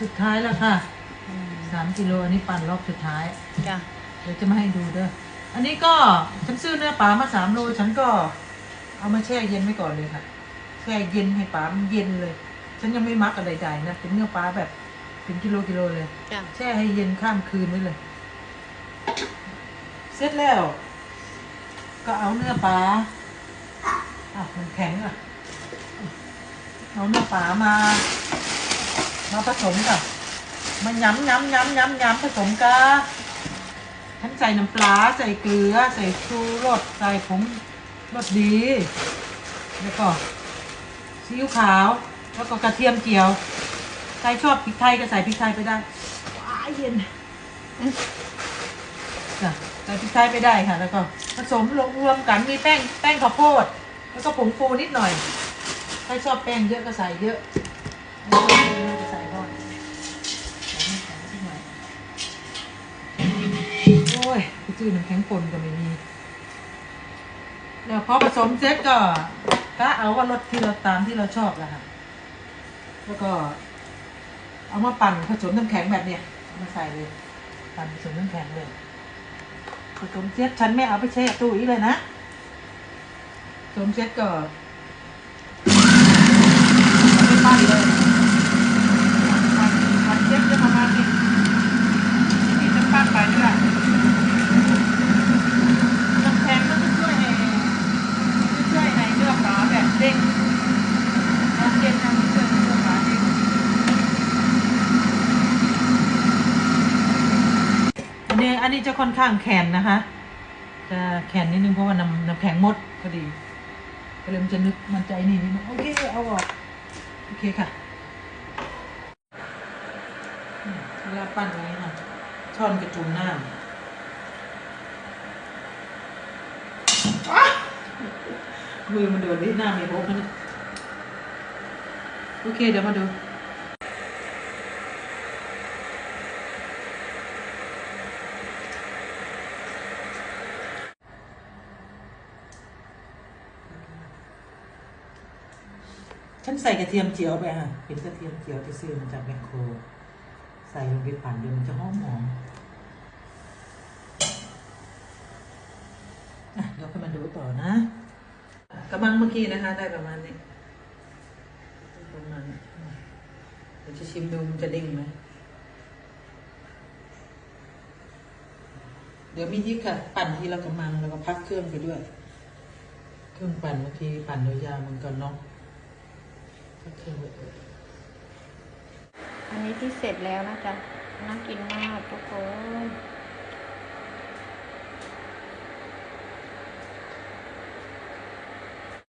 สุดท้ายแล้วค่ะสามกิโลอันนี้ปั่นรอบสุดท้าย จ้ะเดี๋ยวจะมาให้ดูเด้อ อันนี้ก็ฉันซื้อเนื้อปลามาสามโลฉันก็เอามาแช่เย็นไว้ก่อนเลยค่ะ แช่เย็นให้ปลามันเย็นเลย ฉันยังไม่มักอะไรใดๆนะเป็นเนื้อปลาแบบเป็นกิโลกิโลเลย จ้ะแช่ให้เย็นข้ามคืนไว้เลย เสร็จแล้ว ก็เอาเนื้อปลาอะมันแข็งอะ เอาเนื้อปลามา มาผสมกับมันย้ำย้ำย้ำย้ำย้ำผสมกับฉันใส่น้ำปลาใส่เกลือ ใส่ชูรสใส่ผงรสดี แล้วก็ซีอิ๊วขาว แล้วก็กระเทียมเจียว ใครชอบพริกไทยก็ใส่พริกไทยไปได้ว้าเย็นจ้ะใส่พริกไทยไปได้ค่ะ แล้วก็ผสมรวมรวมกันมีแป้งแป้งข้าวโพด แล้วก็ผงฟูนิดหน่อย ใครชอบแป้งเยอะก็ใส่เยอะ ยจื้อน้ำแข็งปนก็ไม่มีแล้วพอผสมเสร็จก็ก็เอาว่ารสที่เราตามที่เราชอบแหละค่ะ แล้วก็ เอามาปั่นผสมน้ำแข็งแบบเนี้ยมาใส่เลย ปั่นผสมน้ำแข็งเลย ผสมเสร็จฉันไม่เอาไปแช่ตู้อีกเลยนะผสมเสร็จก็เอาไปปั้นเลยปั่นปั่นเสร็จจะประมาณนี้นี่จะปั้นไปนี่แหละน้ำแข็งมันจะช่วยให้จะช่วยให้เนื้อปลาแบบเด้งน้ำเย็นน้ำช่วยให้เนื้อปลาเด้ง อันนี้อันนี้จะค่อนข้างแข็งนะคะ จะแข็งนิดนึงเพราะว่าน้ำน้ำแข็งหมดพอดีก็เลยมันจะนึกมันใจนี่นิดนึงโอเคเอาออกโอเคค่ะอืมเวลาปั้นอย่างนี้ค่ะช้อนกระจุ่มน้ำอ๊ะมือมันโดนที่หน้ามีโบกนะเนี่ยโอเคเดี๋ยวมาดู ฉันใส่กระเทียมเจียวไปค่ะเป็นกระเทียมเจียวที่ซื้อมาจากแมคโคร ใส่ลงไปปั่นเดี๋ยวมันจะหอมหอมอะเดี๋ยวก็มาดูต่อนะกระมังเมื่อกี้นะคะ ได้ประมาณนี้ประมาณนี้เดี๋ยวจะชิมดูมันจะเด้งไหมเดี๋ยวมียิกค่ะปั่นทีละกระมังแล้วก็พักเครื่องไปด้วย เครื่องปั่นบางทีปั่นยาวๆมันก็น็อก พักเคอันนี้ที่เสร็จแล้วนะจ๊ะน่ากินมากทุกคนอ